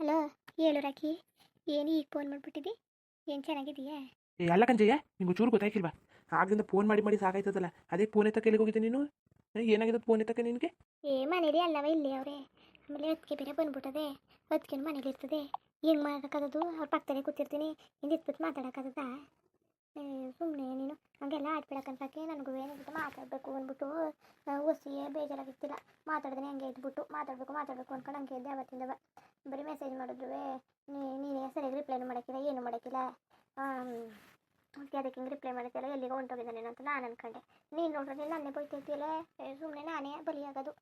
Hello ಹೇಳು ರಾಕಿ ಏನು ಈಗ ಫೋನ್ ಮಾಡಿಬಿಟ್ಟಿದ್ದಿ ಏನು ಚೆನ್ನಾಗಿದೆಯಾ ಏ ಅಲ್ಲ ಕಂಜಯ್ಯ ನಿಂಗೆ ಚೂರು ಗೊತ್ತಾಯ್ಕಿಲ್ವಾ ಆಗದಿಂದ ಫೋನ್ ಮಾಡಿ ಮಾಡಿ ಸಾಕಾಯ್ತದಲ್ಲ. ಅದೇ ಫೋನ್ ಎತ್ತಕ್ಕೆ ಎಲ್ಲಿಗೆ ಹೋಗಿದ್ದೆ ನೀನು? ಏ, ಏನಾಗಿದೆ ಫೋನ್ ಎತ್ತಕ್ಕೆ ನಿನಗೆ? ಏ ಮನೇಲಿ ಅಲ್ಲವ ಇಲ್ಲಿ ಅವರೇ. ಆಮೇಲೆ ಹೊತ್ತಿಗೆ ಬೇರೆ ಬಂದ್ಬಿಟ್ಟದೆ ಹೊತ್ತಿಗೆ ಮನೇಲಿ ಇರ್ತದೆ. ಹೆಂಗೆ ಮಾಡೋಕ್ಕಾಗದು ಅವ್ರ ಪಕ್ಕದಲ್ಲೇ ಕೂತಿರ್ತೀನಿ. ಹಿಂದಿತ್ಬಿಟ್ಟು ಮಾತಾಡೋಕ್ಕಾಗದ ಸುಮ್ಮನೆ ನೀನು. ಹಂಗೆಲ್ಲ ಆಡ್ಬಿಡಕ್ಕನ್ಸಕ್ಕೆ ನನಗೂ ಏನಾಗುತ್ತೆ ಮಾತಾಡಬೇಕು ಅಂದ್ಬಿಟ್ಟು ಒಸಿಯೇ ಬೇಜಾರಾಗಿತ್ತಿಲ್ಲ ಮಾತಾಡಿದ್ರೆ ಹಂಗೆ ಇದ್ಬಿಟ್ಟು, ಮಾತಾಡಬೇಕು ಮಾತಾಡಬೇಕು ಅನ್ಕೊಂಡು ಹಂಗೆ ಇದ್ದೆ ಅವತ್ತಿಂದ ಬರೀ ಮೆಸೇಜ್ ಮಾಡಿದ್ರು ನೀನೇ ಸರಿಯಾಗಿ ರಿಪ್ಲೈನು ಮಾಡೋಕ್ಕಿಲ್ಲ, ಏನು ಮಾಡೋಕ್ಕಿಲ್ಲ. ಅದಕ್ಕೆ ಅದಕ್ಕೆ ಹಿಂಗೆ ರಿಪ್ಲೈ ಮಾಡುತ್ತಿಲ್ಲ ಎಲ್ಲಿಗೆ ಹೊಂಟೋಗಿದ್ದಾನೇನೋ ಅಂತ ನಾನು ಅನ್ಕೊಂಡೆ. ನೀನು ನೋಡ್ರೆ ನನ್ನೇ ಬೈತೈತಿಯಲ್ಲ ಸುಮ್ಮನೆ ನಾನೇ ಬಲಿಯಾಗೋದು.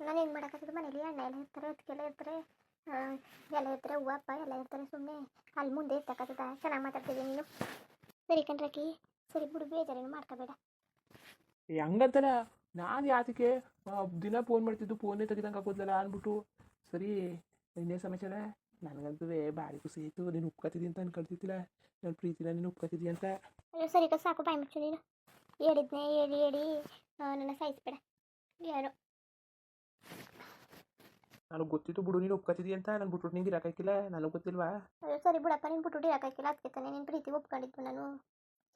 ನಾನು ಏನು ಮಾಡೋಕ್ಕಾಗದು ಮನೇಲಿ ಅಣ್ಣ ಎಲ್ಲ ಇರ್ತಾರೆ ಅದಕ್ಕೆಲ್ಲ ಇರ್ತಾರೆ ಎಲ್ಲ ಇರ್ತಾರೆ ಹೂವು ಅಪ್ಪ ಎಲ್ಲ ಇರ್ತಾರೆ ಸುಮ್ಮನೆ ಅಲ್ಲಿ ಮುಂದೆ ಇರ್ತಕ್ಕಂಥದ್ದು? ಚೆನ್ನಾಗಿ ಮಾತಾಡ್ತಿದ್ದೀನಿ ನೀನು? ಸರಿ ಕಣ್ರಕಿ ಸರಿ ಬಿಡು ಬೇಜಾರೇನು ಮಾಡ್ಕೋಬೇಡ. ಹಂಗಂತಲ್ಲ ನಾನು ಯಾತಕ್ಕೆ ದಿನ ಫೋನ್ ಮಾಡ್ತಿದ್ದು ಫೋನೇ ತೆಗಿದಂಗೆ ಹಾಕೋದಲ್ಲ ಅಂದ್ಬಿಟ್ಟು ಸರಿ ಇನ್ನೇ ಸಮಾಚಾರ? ನನಗಂತೂ ಭಾರಿ ಖುಷಿ ಆಯಿತು. ನೀನು ಉಪ್ಕೊತಿದ್ದಿ ಅಂತ ಅನ್ಕೊಳ್ತಿದ್ದಿಲ್ಲ ನನ್ನ ಪ್ರೀತಿನ ನೀನು ಉಪ್ಕೊತಿದ್ದಿ ಅಂತ. ಅಯ್ಯೋ ಸರಿ ಸಾಕು ಬಾಯ್ ಮುಚ್ಚು ನೀನು. ಹೇಳಿದ್ನೆ ಹೇಳಿ ಹೇಳಿ. ನನ್ನ ನನ್ನ ಸಾಯಿಸ್ಬೇಡ. ಯಾರು? ನನಗೆ ಗೊತ್ತಿತ್ತು ಬಿಡು ನೀನು ಉಪ್ಕೊತಿದ್ದಿ ಅಂತ ನಾನು ಬಿಟ್ಬಿಟ್ಟು ನಿಂಗೆ ಇರೋಕ್ಕಾಗಿಲ್ಲ ನನಗೆ ಗೊತ್ತಿಲ್ವಾ? ಅಯ್ಯೋ ಸರಿ ಬಿಡಪ್ಪ ನೀನು ಬಿಟ್ಟು ಹಾಕಿಲ್ಲ ಅದಕ್ಕೆ ತಾನೇ ನಿನ್ನ ಪ್ರೀತಿ ಒಪ್ಕೊಂಡಿದ್ದು ನಾನು.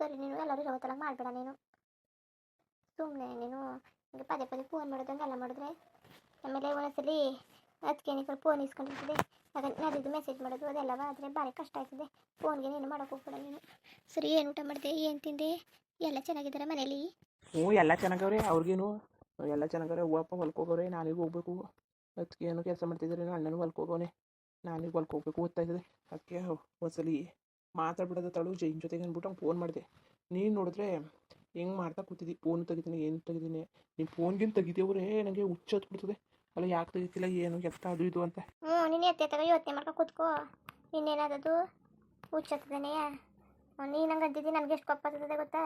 ಸರಿ ನೀನು ಎಲ್ಲರೂ ಇರೋ ಥರ ಮಾಡಬೇಡ ನೀನು. ಸುಮ್ಮನೆ ನೀನು ಹಿಂಗೆ ಪದೇ ಪದೇ ಫೋನ್ ಮಾಡೋದಂಗೆ ಎಲ್ಲ ಮಾಡಿದ್ರೆ ಆಮೇಲೆ ಒಂದೊಂದ್ಸಲಿ ಅದಕ್ಕೆ ನೀನು ಫೋನ್ ಇಸ್ಕೊಂಡಿರ್ತದೆ ಅದನ್ನು ನದಿದ್ದು ಮೆಸೇಜ್ ಮಾಡೋದು ಅದೆಲ್ಲ ಆದರೆ ಭಾರಿ ಕಷ್ಟ ಆಯ್ತದೆ ಫೋನ್ಗೆ ನೀನು ಮಾಡೋಕೆ ಹೋಗ್ಬೇಡ ನೀನು. ಸರಿ ಏನು ಊಟ ಮಾಡಿದೆ ಏನು ತಿಂದೆ ಎಲ್ಲ ಚೆನ್ನಾಗಿದ್ದಾರೆ ಮನೇಲಿ? ಹ್ಞೂ ಎಲ್ಲ ಚೆನ್ನಾಗವ್ರೆ ಅವ್ರಿಗೇನು ಎಲ್ಲ ಚೆನ್ನಾಗವ್ರೆ ಹೂವಪ್ಪ ಹೊಲ್ಕೋಗವ್ರೆ ನಾಳೆಗೆ ನಾನೀಗ ಹೋಗ್ಬೇಕು. ಅದಕ್ಕೆ ಏನು ಕೆಲಸ ಮಾಡ್ತಿದ್ದಾರೆ ಅಣ್ಣನೂ ಹೊಲ್ಕ್ ಹೋಗೋನೆ ನಾನೀಗ ಹೊಲ್ಕ್ ಹೋಗ್ಬೇಕು ಓದ್ತಾ ಇದ್ದೆ ಅದಕ್ಕೆ ಒಂದ್ಸಲಿ ಮಾತಾಡ್ಬಿಡೋದು ತಳು ಜೈನ್ ಜೊತೆಗೆ ಅಂದ್ಬಿಟ್ಟು ಅವ್ನು ಫೋನ್ ಮಾಡಿದೆ ನೀನು ನೋಡಿದ್ರೆ ಹೆಂಗೆ ಮಾಡ್ತಾ ಕೂತಿದ್ದಿ ಫೋನ್ ತೆಗಿತೀನಿ ಏನು ತೆಗಿತೀನಿ ನಿಮ್ಮ ಫೋನ್ಗಿಂತ ತೆಗಿದೇವ್ರೆ ನನಗೆ ಹುಚ್ಚತ್ಬಿಡ್ತದೆ ಅಲ್ಲ ಯಾಕೆ ತೆಗಿತಿಲ್ಲ ಏನು ಎತ್ತ ಅದು ಇದು ಅಂತ ಹ್ಞೂ ನೀನು ಎತ್ತೆ ತಗೋ ಯೋಚನೆ ಮಾಡ್ಕೊ ಕೂತ್ಕೋ ಇನ್ನೇನಾದದು ಹುಚ್ಚತ್ತದೇನೆ ನೀನು ಹಂಗೆ ಅಂತಿದ್ದಿ ನನಗೆ ಎಷ್ಟು ಕೊಪ್ಪ ಆಗ್ತದೆ ಗೊತ್ತಾ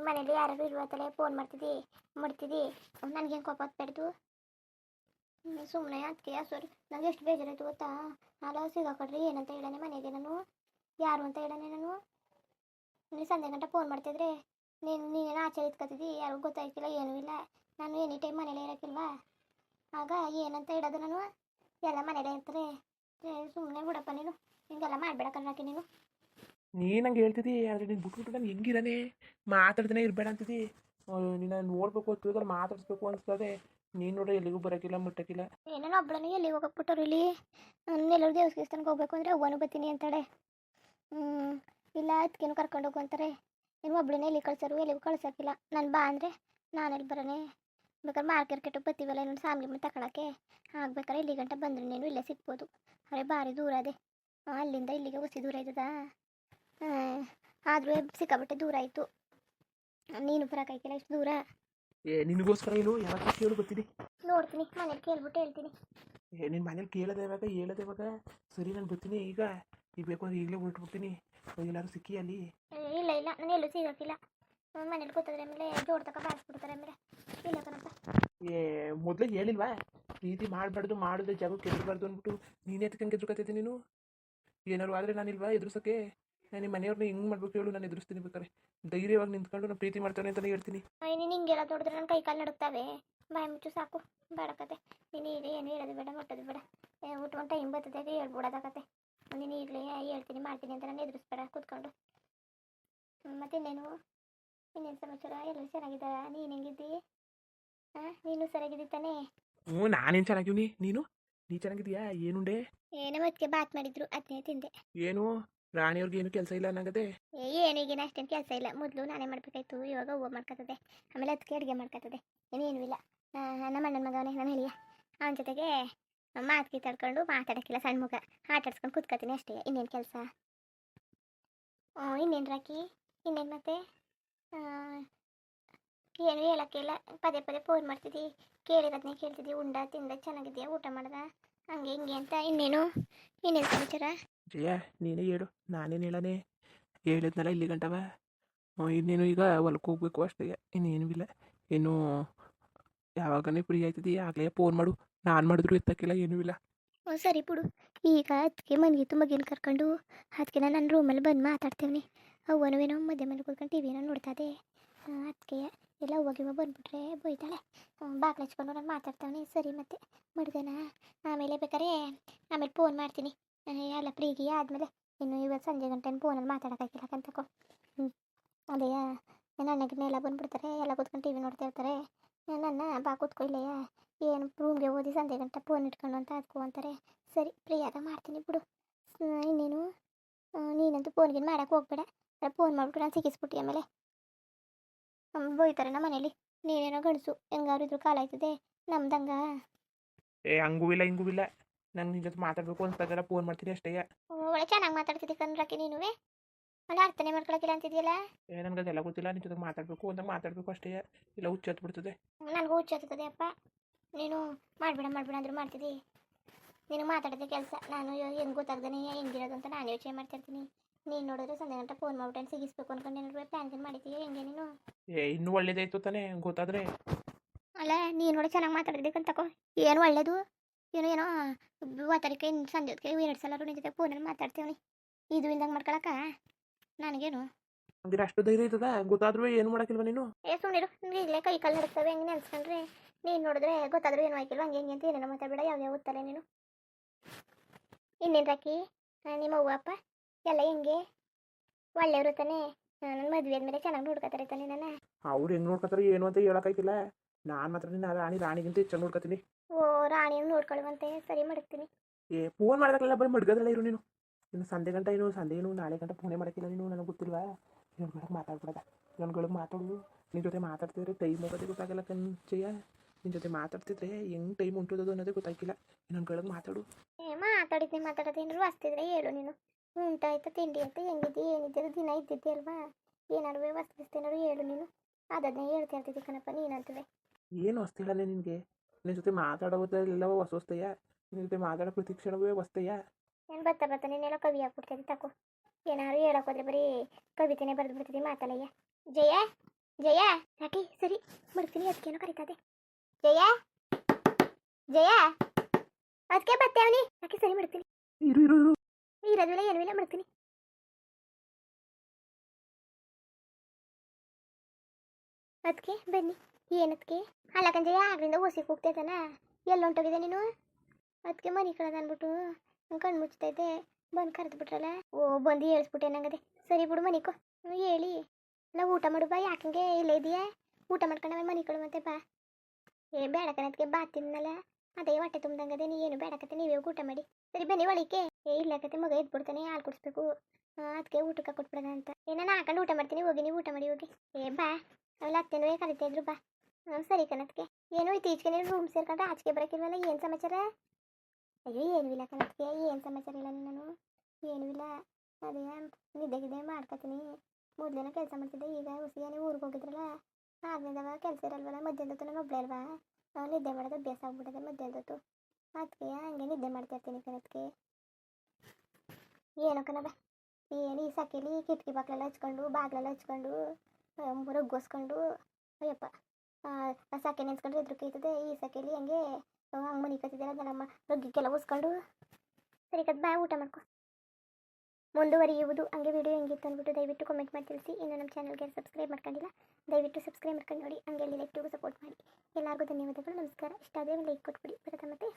ಮನೇಲಿ ಯಾರು ಇಲ್ವತ್ತಲೆ ಫೋನ್ ಮಾಡ್ತಿದ್ದಿ ಮಾಡ್ತಿದ್ದಿ ನನಗೆ ಹೆಂಗೆ ಕೊಪ್ಪ ಹತ್ಬೇಡ್ದು ಸುಮ್ಮನೆ ಅದಕ್ಕೆ ಸರ್. ನನಗೆ ಎಷ್ಟು ಬೇಜಾರಾಯ್ತು ಗೊತ್ತಾ? ನಾಳೆ ಸಿಗಾಕೊಡ್ರಿ, ಏನಂತ ಹೇಳನೆ ಮನೆಗೆ ನಾನು. ಯಾರು ಅಂತ ಹೇಳನೆ ನಾನು. ನೀನು ಸಂಜೆ ಗಂಟೆ ಫೋನ್ ಮಾಡ್ತಿದ್ರೆ, ನೀನು, ನೀನೇನು ಆಚೆ ಇತ್ಕೊತಿದ್ದಿ ಯಾರಿಗೂ ಗೊತ್ತಾಯ್ತಿಲ್ಲ, ಏನೂ ಇಲ್ಲ. ನಾನು ಎನಿ ಟೈಮ್ ಮನೇಲೆ ಇರೋಕ್ಕಿಲ್ವಾ? ಆಗ ಏನಂತ ಹೇಳೋದು ನಾನು? ಎಲ್ಲ ಮನೇಲೇ ಇರ್ತಾರೆ. ಸುಮ್ಮನೆ ಬಿಡಪ್ಪ ನೀನು. ಹಿಂಗೆಲ್ಲ ಮಾಡಬೇಡ ಕಣ್ಣಾಕಿ ನೀನು. ನೀನು ಹಂಗೆ ಹೇಳ್ತಿದ್ದಿ, ಆದರೆ ನೀನು ಬಿಟ್ಬಿಟ್ಟು ನಾನು ಹೆಂಗಿರಾನೆ? ಮಾತಾಡ್ತಾನೆ ಇರಬೇಡ ಅಂತಿದ್ದಿ. ನೀನು ನೋಡ್ಬೇಕು ತಿಳ್ಕೊಂಡು ಮಾತಾಡಿಸ್ಬೇಕು ಅನ್ಸ್ತದೆ. ನೀನು ನೋಡ್ರಿ ಎಲ್ಲಿಗೂ ಬರೋಕ್ಕಿಲ್ಲ ಮುಟ್ಟಕ್ಕಿಲ್ಲ ಏನೇನೋ ಒಬ್ಬಳನ್ನು ಎಲ್ಲಿ ಹೋಗಕ್ಬಿಟ್ಟವ್ರು ಇಲ್ಲಿ? ಎಲ್ಲರೂ ದೇವಸ್ಥಾನಕ್ಕೆ ಹೋಗ್ಬೇಕು ಅಂದ್ರೆ ಅವ್ವನು ಬತ್ತೀನಿ ಅಂತಾಳೆ. ಹ್ಞೂ ಇಲ್ಲ ಅದಕ್ಕೇನು ಕರ್ಕೊಂಡು ಹೋಗು ಅಂತಾರೆ. ನೀನು ಒಬ್ಬಳನ್ನೇ ಎಲ್ಲಿ ಕಳ್ಸೋರು, ಎಲ್ಲಿಗೂ ಕಳ್ಸೋಕ್ಕಿಲ್ಲ ನಾನು ಬಾ ಅಂದರೆ ನಾನೆಲ್ಲಿ ಬರೋನೆ ಬೇಕಾದ್ರೆ ಮಾರ್ಕೆಟ್ ಬತ್ತೀವಲ್ಲ ಇನ್ನೊಂದು ಸಾಮ್ಗೆ ಮತ್ತೆ ತಗೊಳಕ್ಕೆ ಆಗ್ಬೇಕಾದ್ರೆ ಇಲ್ಲಿ ಗಂಟೆ ಬಂದ್ರೆ ನೀನು ಇಲ್ಲೇ ಸಿಗ್ಬೋದು ಅರೆ ಭಾರಿ ದೂರ ಅದೇ. ಅಲ್ಲಿಂದ ಇಲ್ಲಿಗೆ ಉಸಿ ದೂರ ಆಯ್ತದ? ಆದರೂ ಸಿಕ್ಕಾಬಟ್ಟೆ ದೂರ ಆಯಿತು. ನೀನು ಬರೋಕ್ಕಾಯ್ತಿಲ್ಲ ಇಷ್ಟು ದೂರ. ಏ ನಿನಗೋಸ್ಕರ ಏನು ಯಾವಾಗ ಕೇಳು ಬರ್ತೀನಿ ನೋಡ್ತೀನಿ ಮನೇಲಿ ಕೇಳ್ಬಿಟ್ಟು ಹೇಳ್ತೀನಿ. ಏ ನಿನ್ನ ಮನೇಲಿ ಕೇಳದೆ ಇವಾಗ ಹೇಳದೆ ಇವಾಗ. ಸರಿ ನಾನು ಬರ್ತೀನಿ ಈಗ. ಈಗ ಬೇಕು ಅಂದ್ರೆ ಈಗಲೇ ಹೊರಟ್ಬಿಡ್ತೀನಿ ಎಲ್ಲರೂ ಸಿಕ್ಕಿ ಅಲ್ಲಿ? ಏ, ಇಲ್ಲ ಇಲ್ಲ ನಾನು ಎಲ್ಲೂ ಸಿಗೋಕ್ಕಿಲ್ಲ. ಮನೇಲಿ ಗೊತ್ತಾದ್ರೆ ಆಮೇಲೆ ಜೋಡ್ ತಕ ಬಾರಿಸ್ಬಿಡ್ತಾರೆ ಆಮೇಲೆ. ಇಲ್ಲ ಕಣಪ್ಪ. ಏ ಮೊದಲೇ ಹೇಳಿಲ್ವಾ? ಪ್ರೀತಿ ಮಾಡಬಾರ್ದು ಮಾಡಿದ್ರೆ ಜಾಗ ಕೆಡಬಾರ್ದು ಅಂದ್ಬಿಟ್ಟು ನೀನೇ ಎತ್ಕಂಗೆ ಎದುರ್ಕತೈತೆ ನೀನು? ಏನಾದ್ರು ಆದರೆ ನಾನಿಲ್ವಾ ಎದುರ್ಸೋಕ್ಕೆ? ನಿಮ್ಮ ಮನೆಯವ್ರನ್ನ ಹೆಂಗ್ ಮಾಡ್ಬೇಕು ಹೇಳು ನಾನು ಎದುರಿಸ್ತೀನಿ ಬೇಕಾರೆ ಧೈರ್ಯವಾಗಿ ನಿಂತ್ಕೊಂಡು ನಾನು ಪ್ರೀತಿ ಮಾಡ್ತಾನೆ ಅಂತಲೇ ಹೇಳ್ತೀನಿ. ನೀನು ಹಿಂಗೆಲ್ಲ ನೋಡಿದ್ರೆ ನನ್ನ ಕೈ ಕಾಲು ನಡುಕ್ತಾವೆ ಬಾಯಿ ಮುಚ್ಚು ಸಾಕು. ಬೇಡಕತೆ ನೀನು ಈಗ ಏನು ಹೇಳೋದು ಬೇಡ ಮುಟ್ಟೋದು ಬೇಡ. ಒಂದು ಟೈಮ್ ಬರ್ತದೆ ಹೇಳ್ಬಿಡೋದಾಗತ್ತೆ ನೀನು ಈಗಲೇ ಹೇಳ್ತೀನಿ ಮಾಡ್ತೀನಿ ಅಂತ ನಾನು ಎದುರಿಸ್ಬೇಡ ಕೂತ್ಕೊಂಡು. ಮತ್ತೆ ಇನ್ನೇನು? ಇನ್ನೇನು ಸಮಾಚಾರ? ಎಲ್ಲರೂ ಚೆನ್ನಾಗಿದ್ದಾರ? ನೀನು ಹೆಂಗಿದ್ದಿ? ಹಾಂ ನೀನು ಸರಿಯಾಗಿದ್ದಿ ತಾನೇ? ಹ್ಞೂ ನಾನೇನು ಚೆನ್ನಾಗಿವ್ನಿ? ನೀನು? ನೀ ಚೆನ್ನಾಗಿದೀಯಾ? ಏನುಂಡೆ? ಏನೋ ಮತ್ತೆ ಬಾತ್ ಮಾಡಿದ್ರು ಅದನ್ನೇ ತಿಂದೆ. ಏನು? ರಾಣಿಯವ್ರಿಗೆ ಏನು ಕೆಲಸ ಇಲ್ಲ ಅನ್ನಂಗದೆ? ಏನೀಗಿನ ಅಷ್ಟೇನು ಕೆಲಸ ಇಲ್ಲ. ಮೊದಲು ನಾನೇ ಮಾಡ್ಬೇಕಾಯ್ತು. ಇವಾಗ ಹೂವು ಆಮೇಲೆ ಅದಕ್ಕೆ ಅಡುಗೆ ಮಾಡ್ಕೊತದೆ. ಇನ್ನೇನು ಇಲ್ಲ. ನಮ್ಮ ಅಣ್ಣನ ಮಗವನೇ, ನಮ್ಮ ಹೇಳಿಯ ಅವನ ಜೊತೆಗೆ ಮಾತು ತಡ್ಕೊಂಡು ಮಾತಾಡೋಕ್ಕಿಲ್ಲ ಸಣ್ಣ ಮಗ. ಆಟಾಡ್ಸ್ಕೊಂಡು ಕೂತ್ಕೊತೀನಿ ಅಷ್ಟೇ. ಇನ್ನೇನು ಕೆಲಸ? ಇನ್ನೇನು ರಾಕಿ? ಇನ್ನೇನು ಮತ್ತೆ? ಏನು ಹೇಳೋಕ್ಕಿಲ್ಲ. ಪದೇ ಪದೇ ಫೋನ್ ಮಾಡ್ತಿದ್ದಿ. ಕೇಳಿರೋದನ್ನೇ ಕೇಳ್ತಿದ್ದಿ. ಉಂಡ, ತಿಂದ, ಚೆನ್ನಾಗಿದೆಯಾ? ಊಟ ಮಾಡ್ದ? ಹಂಗೆ ಹಿಂಗೆ ಅಂತ ಇನ್ನೇನು ಇನ್ನೇನು ಸಮಾಚಾರ? ಜಯ ನೀನೇ ಹೇಳು ನಾನೇನು ಹೇಳನೆ ಹೇಳಿದ್ನಲ್ಲ ಇಲ್ಲಿ ಗಂಟವ ಇನ್ನೇನು ಈಗ ಹೊಲಕ್ಕೆ ಹೋಗ್ಬೇಕು ಅಷ್ಟೇ ಇನ್ನೇನು ಇಲ್ಲ. ಇನ್ನು ಯಾವಾಗನೇ ಫ್ರೀ ಆಯ್ತದೆ ಆಗಲೇ ಫೋನ್ ಮಾಡು. ನಾನು ಮಾಡಿದ್ರು ಎತ್ತಕ್ಕಿಲ್ಲ ಏನೂ ಇಲ್ಲ. ಹ್ಞೂ ಸರಿ ಬಿಡು. ಈಗ ಅದಕ್ಕೆ ಮನೆಗೆ ತುಂಬ ಗೇನು ಕರ್ಕೊಂಡು ಅದಕ್ಕೆ ನಾನು ನನ್ನ ರೂಮಲ್ಲಿ ಬಂದು ಮಾತಾಡ್ತೇವೆ ಅವ್ವನವೇನೋ ಮಧ್ಯ ಮನೆ ಕೂತ್ಕೊಂಡು ಟಿ ವಿನ ನೋಡ್ತಾ ಇದೆ. ಅದಕ್ಕೆ ಎಲ್ಲ ಹೋಗಿ ಬಂದ್ಬಿಟ್ರೆ ಬೈತಾಳೆ ಬಾಗ್ಲು ಹಚ್ಕೊಂಡು ನಾನು ಮಾತಾಡ್ತಾವನೆ. ಸರಿ ಮತ್ತೆ ಮಡ್ಗನ ಆಮೇಲೆ ಬೇಕಾದ್ರೆ ಆಮೇಲೆ ಫೋನ್ ಮಾಡ್ತೀನಿ. ಎಲ್ಲ ಫ್ರೀಗೆ ಆದಮೇಲೆ ಇನ್ನು ಇವತ್ತು ಸಂಜೆ ಗಂಟೆ ಫೋನಲ್ಲಿ ಮಾತಾಡೋಕ್ಕಾಗಿಲ್ಲ ಕಂತಕೋ ಹ್ಞೂ ಅದೇ, ನನ್ನ ಅಣ್ಣಗಿನ ಎಲ್ಲ ಬಂದ್ಬಿಡ್ತಾರೆ. ಎಲ್ಲ ಕೂತ್ಕೊಂಡು ಟಿ ವಿ ನೋಡ್ತಾ ಇರ್ತಾರೆ. ನನ್ನ ಬಾ ಕೂತ್ಕೊ ಇಲ್ಲಯ್ಯ ಏನು ರೂಮ್ಗೆ ಓದಿ ಸಂಜೆ ಗಂಟೆ ಫೋನ್ ಇಟ್ಕೊಂಡು ಅಂತ ಅದಕ್ಕೂ ಅಂತಾರೆ. ಸರಿ ಫ್ರೀ ಆದ ಮಾಡ್ತೀನಿ ಬಿಡು. ಇನ್ನೇನು? ನೀನಂತೂ ಫೋನ್ಗಿನ್ ಮಾಡೋಕೆ ಹೋಗ್ಬೇಡ. ಫೋನ್ ಮಾಡಿಬಿಟ್ಟು ನಾನು ಸಿಕ್ಕಿಸ್ಬಿಟ್ಟು ಆಮೇಲೆ. ಬೈತಾರೆ ನಮ್ಮ ಮನೇಲಿ. ನೀನೇನೋ ಗಂಡಸು ಹೆಂಗಾರು ಇದ್ರು ಕಾಲ ಆಯ್ತದೆ ನಮ್ದಂಗ. ಏ ಹಂಗೂ ಇಲ್ಲ ಹಿಂಗೂ ಇಲ್ಲ. ನಂಗೆ ನಿನ್ನ ಜೊತೆ ಮಾತಾಡಬೇಕು ಅನ್ಸ್ತಾಗಲ್ಲ ಫೋನ್ ಮಾಡ್ತೀನಿ ಅಷ್ಟೇ. ಒಳ್ಳೆ ಚೆನ್ನಾಗಿ ಮಾತಾಡ್ತಿದ್ದೆ ಕಣ್ರಕ್ಕೆ ನೀನುವೆ. ಅಲ್ಲ ಅರ್ಥನೇ ಮಾಡ್ಕೊಳಕಿಲ್ಲ ಅಂತಿದ್ಯಲ್ಲ? ಏ ನನಗೆ ಅದೆಲ್ಲ ಗೊತ್ತಿಲ್ಲ ನಿನ್ನ ಜೊತೆ ಮಾತಾಡಬೇಕು ಅಂತ ಮಾತಾಡಬೇಕು ಅಷ್ಟೇ. ಇಲ್ಲ ಹುಚ್ಚತ್ತು ಬಿಡ್ತದೆ. ನನಗೂ ಹುಚ್ಚಾಗ್ತದೆ ಅಪ್ಪ. ನೀನು ಮಾಡಬೇಡ ಮಾಡಬೇಡ ಅಂದ್ರೆ ಮಾಡ್ತಿದ್ದಿ ನೀನು ಮಾತಾಡೋದೇ ಕೆಲಸ ನಾನು ಹೆಂಗೆ ಗೊತ್ತಾಗ್ದಾನೆ ಹೆಂಗಿರೋದು ಅಂತ ನಾನು ಯೋಚನೆ ಮಾಡ್ತಾ ಇರ್ತೀನಿ ನೀನು ನೋಡಿದ್ರೆ ಸಂಜೆ ಗಂಟೆ ಫೋನ್ ಮಾಡ್ಬಿಟ್ಟು ಸಿಗಿಸ್ಬೇಕು ಅನ್ಕೊಂಡು ಏನಾದ್ರು ಪ್ಲಾನ್ ಗಿನ್ ಮಾಡಿದ್ದೀಯ ಹೆಂಗೆ ನೀನು? ಏ ಇನ್ನೂ ಒಳ್ಳೇದಾಯ್ತು ತಾನೇ ಗೊತ್ತಾದ್ರೆ. ಅಲ್ಲ ನೀನು ನೋಡಿ ಚೆನ್ನಾಗಿ ಮಾತಾಡಿದ್ದಕ್ಕೆ ತಕೋ. ಏನು ಒಳ್ಳೇದು? ಏನೋ ಏನೋ ವಾತಾಡಿಕೆ ಇನ್ನು ಸಂಜೆ ಹೊತ್ತಿಗೆ ಎರಡು ಸಲ ನಿನ್ನ ಜೊತೆ ಫೋನಲ್ಲಿ ಮಾತಾಡ್ತೀವಿ ಇದು ಇಲ್ದಂಗೆ ಮಾಡ್ಕೊಳಕ? ನನಗೇನು? ಹಂಗಿರ ಅಷ್ಟು ಧೈರ್ಯ ಇರ್ತದ? ಗೊತ್ತಾದ್ರೂ ಏನು ಮಾಡಕ್ಕಿಲ್ವ ನೀನು? ಏ ಸುಮ್ಮನಿರು ಇಲ್ಲ ಕೈ ಕಾಲು ನಡಿಸ್ತವೆ ಹೆಂಗೆ ನೆನ್ಸ್ಕೊಂಡ್ರೆ. ನೀನು ನೋಡಿದ್ರೆ ಗೊತ್ತಾದ್ರೂ ಏನು ಆಯ್ಕಿಲ್ವ? ಹಂಗೆ ಹೆಂಗೆ ಅಂತ ಏನೇನೋ ಮಾತಾಡಬೇಡ ಯಾವ ಯಾವ ಓದ್ತಾರೆ ನೀನು. ಇನ್ನೇನು ರಾಕಿ? ನಿಮ್ಮ ಅವ್ವ ಅಪ್ಪ? ಎಲ್ಲ ಹೆಂಗೆ? ಒಳ್ಳೆಯವರು ತಾನೆ? ನನ್ನ ಮದುವೆ ಆದ್ಮೇಲೆ ಚೆನ್ನಾಗಿ ನೋಡ್ಕೊತಾರೆ ತಾನೆ ನನ್ನ? ಅವ್ರು ಹೆಂಗ್ ನೋಡ್ಕೊತಾರೆ ಏನು ಅಂತ ಹೇಳೋಕ್ಕಾಯ್ತಿಲ್ಲ. ನಾನು ಮಾತ್ರ ನಿನ್ನ ರಾಣಿ ರಾಣಿಗಿಂತ ಹೆಚ್ಚಾಗಿ ನೋಡ್ಕೊತೀನಿ. ಓ ರಾಣಿಯನ್ನು ನೋಡ್ಕೊಳ್ಳುವಂತೆ. ಸರಿ ಮಾಡ್ತೀನಿ ಏ ಫೋನ್ ಮಾಡೋದಕ್ಕೆಲ್ಲ ಬರೀ ಮಡ್ಗದಲ್ಲ ಇರು ನೀನು. ಇನ್ನು ಸಂಜೆ ಗಂಟ ಏನು ಸಂಜೆ ಏನು ನಾಳೆ ಗಂಟ ಫೋನೇ ಮಾಡೋಕ್ಕಿಲ್ಲ ನೀನು ನನಗೆ ಗೊತ್ತಿಲ್ವಾ? ಇವನ್ಗಳಿಗೆ ಮಾತಾಡ್ಬಿಡದ ಗಳು ಮಾತಾಡು. ನಿನ್ನ ಜೊತೆ ಮಾತಾಡ್ತಿದ್ರೆ ಟೈಮ್ ಹೋಗೋದೇ ಗೊತ್ತಾಗಲ್ಲ ಕಂಚಯ್ಯ. ನಿನ್ನ ಜೊತೆ ಮಾತಾಡ್ತಿದ್ರೆ ಹೆಂಗೆ ಟೈಮ್ ಉಂಟದ ಅನ್ನೋದೇ ಗೊತ್ತಾಗಿಲ್ಲ ಇನ್ನೊಂದ್ಗಳಿಗೆ ಮಾತಾಡು. ಏ ಮಾತಾಡಿದ್ನಿ ಮಾತಾಡೋದು ಏನಾದ್ರು ವಸ್ತಿದ್ರೆ ಹೇಳು ನೀನು. ಉಂಟಾಯ್ತು ತಿಂಡಿ ಆಯ್ತು ಹೆಂಗಿದ್ದಿ ಏನಿದ್ದಿದ್ದು ದಿನ ಇದ್ದಿದ್ದೆ ಅಲ್ವಾ? ಏನಾರು ವ್ಯವಸ್ಥಿಸ್ತೇನಾರು ಹೇಳು ನೀನು. ಅದನ್ನೇ ಹೇಳ್ತಾ ಇರ್ತಿದ್ದೆ ಕಣಪ್ಪ ನೀನಂತವೆ ಏನು ಹೊಸ್ತಿಲ್ಲನೆ ನಿನಗೆ? ನಿನ್ನ ಜೊತೆ ಮಾತಾಡೋದೆಲ್ಲವೋ ಹೊಸ ಹೊಸ್ತಯ್ಯ ನಿನ್ನ ಜೊತೆ ಮಾತಾಡೋ ಪ್ರತಿ ಕ್ಷಣವೇ ಹೊಸ್ತಯ್ಯ ಏನು ಬತ್ತ ಬತ್ತ ನೀನೆಲ್ಲ ಕವಿ ಹಾಕ್ಬಿಡ್ತಿದ್ದಿ ತಕೋ. ಏನಾರು ಹೇಳಕ್ ಹೋದ್ರೆ ಬರೀ ಕವಿತೆನೇ ಬರೆದು ಬಿಡ್ತಿದ್ದಿ ಮಾತಲ್ಲಯ್ಯ. ಜಯ ಜಯ ಯಾಕೆ ಸರಿ ಮಡ್ತೀನಿ ಅದಕ್ಕೇನೋ ಕರೀತದೆ ಜಯ ಜಯ ಅದಕ್ಕೆ ಬರ್ತೇವನಿ ಯಾಕೆ ಸರಿ ಮಾಡ್ತೀನಿ ಇರು ಇರು ಇರು. ಇರೋದಿಲ್ಲ ಏನೂ ಇಲ್ಲ ಮಾಡ್ತೀನಿ? ಅದಕ್ಕೆ ಬನ್ನಿ ಏನದಕ್ಕೆ ಅಲ್ಲ ಕಂಜಯ್ಯ ಆಗ್ಲಿಂದ ಓಸಿಗೆ ಹೋಗ್ತೈತನ ಎಲ್ಲ ಹೊಂಟೋಗಿದೆ ನೀನು? ಅದಕ್ಕೆ ಮನೆ ಕಳೆದ ಅಂದ್ಬಿಟ್ಟು ಕಣ್ಣು ಮುಚ್ತೈತೆ ಬಂದು ಕರೆದು ಬಿಟ್ರಲ್ಲ? ಓ, ಬಂದು ಹೇಳಿಸ್ಬಿಟ್ಟೆ ನಂಗದೆ. ಸರಿ ಬಿಡು ಮನಿಕೋ ಹೇಳಿ. ನಾವು ಊಟ ಮಾಡು, ಬಾ. ಯಾಕಂಗೆ ಇಲ್ಲೇ ಇದೆಯಾ ಊಟ ಮಾಡ್ಕೊಂಡು ಮನೆ ಕಳು ಮತ್ತೆ ಬಾ. ಏ, ಬೇಡ ಕಣದಕ್ಕೆ ಬಾ ತಿನ್ನಲ್ಲ. ಅದೇ ಹೊಟ್ಟೆ ತುಂಬ್ದಂಗದೆ, ನೀ ಏನು ಬೇಡಕತ್ತೆ ನೀವೇ ಊಟ ಮಾಡಿ. ಸರಿ, ಬನ್ನಿ ಒಳಿಕೆ ಏ ಇಲ್ಲ ಮಗ ಮಗ ಎದ್ಬಿಡ್ತಾನೆ ಹಾಲು ಕುಡಿಸ್ಬೇಕು. ಅದಕ್ಕೆ ಊಟಕ್ಕೆ ಕೊಟ್ಬಿಡೋಣ ಅಂತ. ಏನಾನ ನಾನು ಹಾಕೊಂಡು ಊಟ ಮಾಡ್ತೀನಿ ಹೋಗಿ ನೀವು ಊಟ ಮಾಡಿ ಹೋಗಿ. ಏ ಬಾ. ಅವೆಲ್ಲ ಅತ್ತೆನೂ ಕರಿತಾ ಇದ್ರು ಬಾ. ಹ್ಞೂ ಸರಿ ಕಣತ್ಗೆ ಏನು ಇತ್ತೀಚೆಗೆ ನೀನು ರೂಮ್ ಸೇರ್ಕೊಂಡ್ರೆ ಆಚೆಗೆ ಬರೋಕ್ಕಿಲ್ವಲ್ಲ ಏನು ಸಮಾಚಾರ? ಅಯ್ಯೋ ಏನೂ ಇಲ್ಲ ಕಣತ್ಗೆ ಏನು ಸಮಾಚಾರ ಇಲ್ಲ ನಾನು? ಏನೂ ಇಲ್ಲ. ಅದೇ ನಿದ್ದೆ ಗಿದ್ದೆ ಮಾಡ್ಕೊತೀನಿ. ಮೊದಲೇನೋ ಕೆಲಸ ಮಾಡ್ತಿದ್ದೆ ಈಗ ಹೊಸಿಯಾನೆ ಊರಿಗೆ ಹೋಗಿದ್ರಲ್ಲ ಆದ್ಮೇಲೆ ಕೆಲಸ ಇರಲ್ವಲ್ಲ ಮಧ್ಯಾಹ್ನ ಹೊತ್ತು ನಾನು ಒಬ್ಬಳೇ ಅಲ್ವಾ? ಆ, ನಿದ್ದೆ ಮಾಡೋದು ಅಭ್ಯಾಸ ಆಗ್ಬಿಟ್ಟಿದೆ ಮಧ್ಯಾಹ್ನದೊತ್ತು ಅದಕ್ಕೆ ಹಂಗೆ ನಿದ್ದೆ ಮಾಡ್ತಾ ಇರ್ತೀನಿ ಕಣತ್ಗೆ ಏನೋ ಕಣವ ಏನು ಈ ಸಕೆಲಿ ಕಿಟಕಿ ಬಾಕ್ಲೆಲ್ಲ ಹಚ್ಕೊಂಡು, ಬಾಗ್ಲೆಲ್ಲ ಹಚ್ಕೊಂಡು ರಗ್ಗೋಸ್ಕೊಂಡು ಅಯ್ಯಪ್ಪ. ಆ ಸಕೆ ನೆನ್ಸ್ಕೊಂಡ್ರೆ ಎದ್ರುಕೈತದೆ ಈ ಸಕೆಲಿ ಹಂಗೆ ಹಂಗೆ ಮನೆ ಕತ್ತಿದ್ದೀರ ನಮ್ಮ ರಗ್ಗಿಗೆಲ್ಲ ಉಸ್ಕೊಂಡು ಸರಿ ಕದ್ ಬಾ ಊಟ ಮಾಡ್ಕೊ. ಮುಂದುವರಿಯುವುದು ಹಂಗೆ ವಿಡಿಯೋ ಹೆಂಗಿತ್ತು ಅಂದ್ಬಿಟ್ಟು ದಯವಿಟ್ಟು ಕಮೆಂಟ್ ಮಾಡಿ ತಿಳಿಸಿ. ಇನ್ನು ನಮ್ಮ ಚಾನಲ್ಗೆ ಸಬ್ಸ್ಕ್ರೈಬ್ ಮಾಡ್ಕೊಂಡಿಲ್ಲ, ದಯವಿಟ್ಟು ಸಬ್ಸ್ಕ್ರೈಬ್ ಮಾಡ್ಕೊಂಡು ನೋಡಿ. ಹಂಗೆ ಅಲ್ಲಿ ಲೈಕ್ಟಿಗೂ ಸಪೋರ್ಟ್ ಮಾಡಿ. ಎಲ್ಲರಿಗೂ ಧನ್ಯವಾದಗಳು. ನಮಸ್ಕಾರ. ಇಷ್ಟ ಆದರೆ ಲೈಕ್ ಕೊಟ್ಬಿಡಿ. ಬರುತ್ತೆ ಮತ್ತೆ.